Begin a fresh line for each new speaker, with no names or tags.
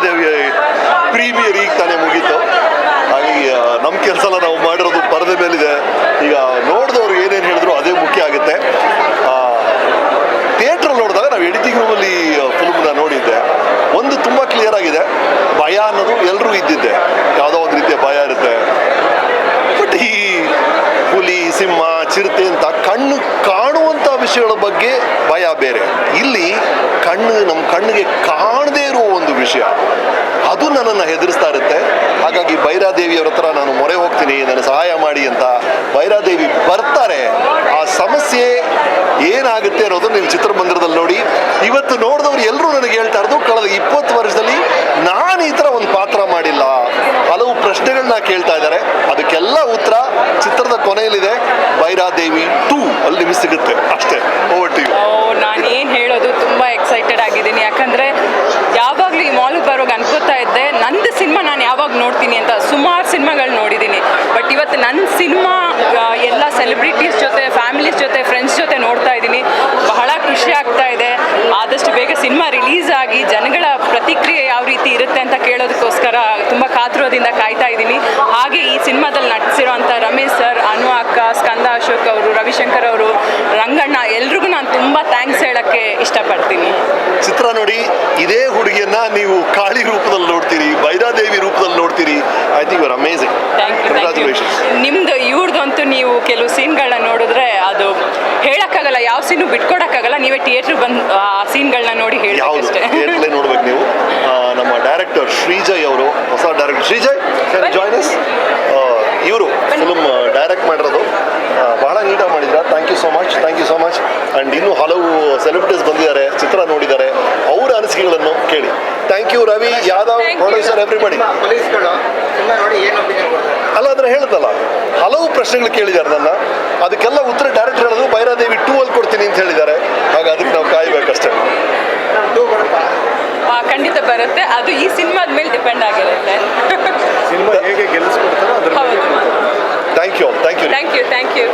Bhairadevi premier ಈಗ ತಾನೇ ಮುಗೀತು. ಹಾಗಾಗಿ ನಮ್ಮ ಕೆಲಸ ಎಲ್ಲ ನಾವು ಮಾಡಿರೋದು ಪರದೆ ಮೇಲಿದೆ. ಈಗ ನೋಡಿದವ್ರು ಏನೇನು ಹೇಳಿದ್ರು ಅದೇ ಮುಖ್ಯ ಆಗುತ್ತೆ. ಥಿಯೇಟ್ರಲ್ಲಿ ನೋಡಿದಾಗ ನಾವು ಎಡಿಟಿಂಗ್ ರೂಮಲ್ಲಿ ಫಿಲ್ಮ್ನ ನೋಡಿದ್ದೆ. ಒಂದು ತುಂಬ ಕ್ಲಿಯರ್ ಆಗಿದೆ. ಭಯ ಅನ್ನೋದು ಎಲ್ಲರೂ ಇದ್ದಿದ್ದೆ. ಯಾವುದೋ ಒಂದು ರೀತಿಯ ಭಯ ಇರುತ್ತೆ. ಬಟ್ ಈ ಹುಲಿ, ಸಿಂಹ, ಚಿರತೆ ಅಂತ ಕಣ್ಣು ಕಾಣುವಂಥ ವಿಷಯಗಳ ಬಗ್ಗೆ ಭಯ ಬೇರೆ. ಇಲ್ಲಿ ಕಣ್ಣು ನಮ್ಮ ಕಣ್ಣಿಗೆ ಕಾಣದೇ ಇರುವ ಒಂದು ವಿಷಯ. ಅದು ನನ್ನನ್ನು ಹೆದರಿಸ್ತಾ ಇರುತ್ತೆ. ಹಾಗಾಗಿ ಬೈರಾದೇವಿಯವ್ರ ಹತ್ರ ನಾನು ಮೊರೆ ಹೋಗ್ತೀನಿ, ನನಗೆ ಸಹಾಯ ಮಾಡಿ ಅಂತ ಬೈರಾದೇವಿ ಬರ್ತಾರೆ. ಆ ಸಮಸ್ಯೆ ಏನಾಗುತ್ತೆ ಅನ್ನೋದು ನೀವು ಚಿತ್ರಮಂದಿರದಲ್ಲಿ ನೋಡಿ. ಇವತ್ತು ನೋಡಿದವ್ರು ಎಲ್ಲರೂ ನನಗೆ ಹೇಳ್ತಾ ಇರೋದು, ಕಳೆದ ಇಪ್ಪತ್ತು ವರ್ಷದಲ್ಲಿ ನಾನು ಈ ಥರ ಒಂದು ಪಾತ್ರ ಮಾಡಿಲ್ಲ. ಹಲವು ಪ್ರಶ್ನೆಗಳನ್ನ ಕೇಳ್ತಾ ಇದ್ದಾರೆ. ಅದಕ್ಕೆಲ್ಲ ಉತ್ತರ ಚಿತ್ರದ ಕೊನೆಯಲ್ಲಿದೆ. ಬೈರಾದೇವಿ ಟೂ ಅಲ್ಲಿ ಸಿಗುತ್ತೆ. ಅಷ್ಟೇ. ಓವರ್ ಟು
ನಾನು ಏನು ಎಕ್ಸೈಟೆಡ್ ಆಗಿದ್ದೀನಿ. ಯಾಕಂದರೆ ಯಾವಾಗಲೂ ಈ ಮಾಲ್ಗೆ ಬರೋಗ ಅನ್ಕೋತಾ ಇದ್ದೆ, ನಂದು ಸಿನಿಮಾ ನಾನು ಯಾವಾಗ ನೋಡ್ತೀನಿ ಅಂತ. ಸುಮಾರು ಸಿನಿಮಾಗಳು ನೋಡಿದ್ದೀನಿ ಬಟ್ ಇವತ್ತು ನನ್ನ ಸಿನಿಮಾ ಎಲ್ಲ ಸೆಲೆಬ್ರಿಟೀಸ್ ಜೊತೆ ಫ್ಯಾಮಿಲೀಸ್ ಜೊತೆ ಫ್ರೆಂಡ್ಸ್ ಜೊತೆ ನೋಡ್ತಾ ಇದ್ದೀನಿ. ಬಹಳ ಖುಷಿ ಆಗ್ತಾ ಇದೆ. ಆದಷ್ಟು ಬೇಗ ಸಿನಿಮಾ ರಿಲೀಸ್ ಆಗಿ ಜನಗಳ ಪ್ರತಿಕ್ರಿಯೆ ಯಾವ ರೀತಿ ಇರುತ್ತೆ ಅಂತ ಕೇಳೋದಕ್ಕೋಸ್ಕರ ತುಂಬ ಕಾತುರದಿಂದ ಕಾಯ್ತಾ ಇದ್ದೀನಿ. ಹಾಗೆ ಈ ಸಿನಿಮಾದಲ್ಲಿ ನಟಿಸಿರೋಂಥ ರಮೇಶ್ ಸರ್, ಅನು ಅಕ್ಕ, ಸ್ಕಂದ ಅಶೋಕ್ ಅವರು, ರವಿಶಂಕರ್ ಅವರು, ರಂಗಣ್ಣ, ಎಲ್ರಿಗೂ ನಾನು ತುಂಬ ಥ್ಯಾಂಕ್ಸ್ ಹೇಳೋಕ್ಕೆ ಇಷ್ಟಪಡ್ತೀನಿ.
ನೋಡಿ ಇದೇ ಹುಡುಗಿಯನ್ನ ನೀವು ಕಾಳಿ ರೂಪದಲ್ಲಿ ನೋಡ್ತೀರಿ ಬೈರಾದೇವಿ ರೂಪದಲ್ಲಿ ನೋಡ್ತೀರಿ. I think you're amazing congratulation
ನಿಮ್ದು ಇವ್ರದ್ದಂತೂ ನೀವು ಕೆಲವು ಸೀನ್ಗಳನ್ನ ನೋಡಿದ್ರೆ ಅದು ಹೇಳಕ್ಕಾಗಲ್ಲ ಯಾವ ಸೀನು ಬಿಟ್ಕೊಡಕ್ಕಾಗಲ್ಲ ನೀವೇ ಥಿಯೇಟ್ರ್ ಬಂದು ಆ ಸೀನ್ಗಳನ್ನ ನೋಡಿ ಹೇಳಿ
ಥಿಯೇಟ್ರಲ್ಲೇ ನೋಡ್ಬೇಕು ನೀವು. ಆ, ನಮ್ಮ ಡೈರೆಕ್ಟರ್ ಶ್ರೀಜಯ್ ಅವರು ಹೊಸ ಡೈರೆಕ್ಟರ್ ಶ್ರೀಜಯ್ ಜಾಯ್ನ್ ಇವರು ಫಿಲ್ಮ್ ಡೈರೆಕ್ಟ್ ಮಾಡಿರೋದು. ಆ, ಬಹಳ ನೀಟಾಗಿ ಮಾಡಿದ್ರ thank you so much thank you so much and ಇನ್ನೂ ಹಲವು ಸೆಲೆಬ್ರಿಟೀಸ್ ಬಂದಿದ್ದಾರೆ ಚಿತ್ರ ನೋಡಿದ್ದಾರೆ. ಅವರ ಅನಿಸಿಕೆಗಳನ್ನು ಕೇಳಿ. Thank you Ravi Yadav producer everybody
ಪೊಲೀಸ್ಗಳು cinema ನೋಡಿ ಏನು ಒಪಿನಿಯನ್
ಅಲ್ಲ ಅಂದ್ರೆ ಹೇಳ್ತಲ್ಲ ಹಲವು ಪ್ರಶ್ನೆಗಳು ಕೇಳಿದ್ದಾರೆ ನನ್ನ. ಅದಕ್ಕೆಲ್ಲ ಉತ್ತರ ಡೈರೆಕ್ಟ್ ಹೇಳೋದು ಭೈರಾದೇವಿ ಟೂ ಅಲ್ಲಿ ಕೊಡ್ತೀನಿ ಅಂತ ಹೇಳಿದ್ದಾರೆ. ಹಾಗೆ ಅದಕ್ಕೆ ನಾವು ಕಾಯ್ಬೇಕಷ್ಟೇ.
ಟೂ ಬರುತ್ತಾ?
ಆ, ಖಂಡಿತ ಬರುತ್ತೆ. ಅದು ಈ ಸಿನಿಮಾದ ಮೇಲೆ ಡಿಪೆಂಡ್ ಆಗಿರುತ್ತೆ.
ಸಿನಿಮಾ ಹೇಗೆ ಗೆಲ್ಲಿಸ್ಕೊಡ್ತಾರೋ thank you thank you
thank you thank you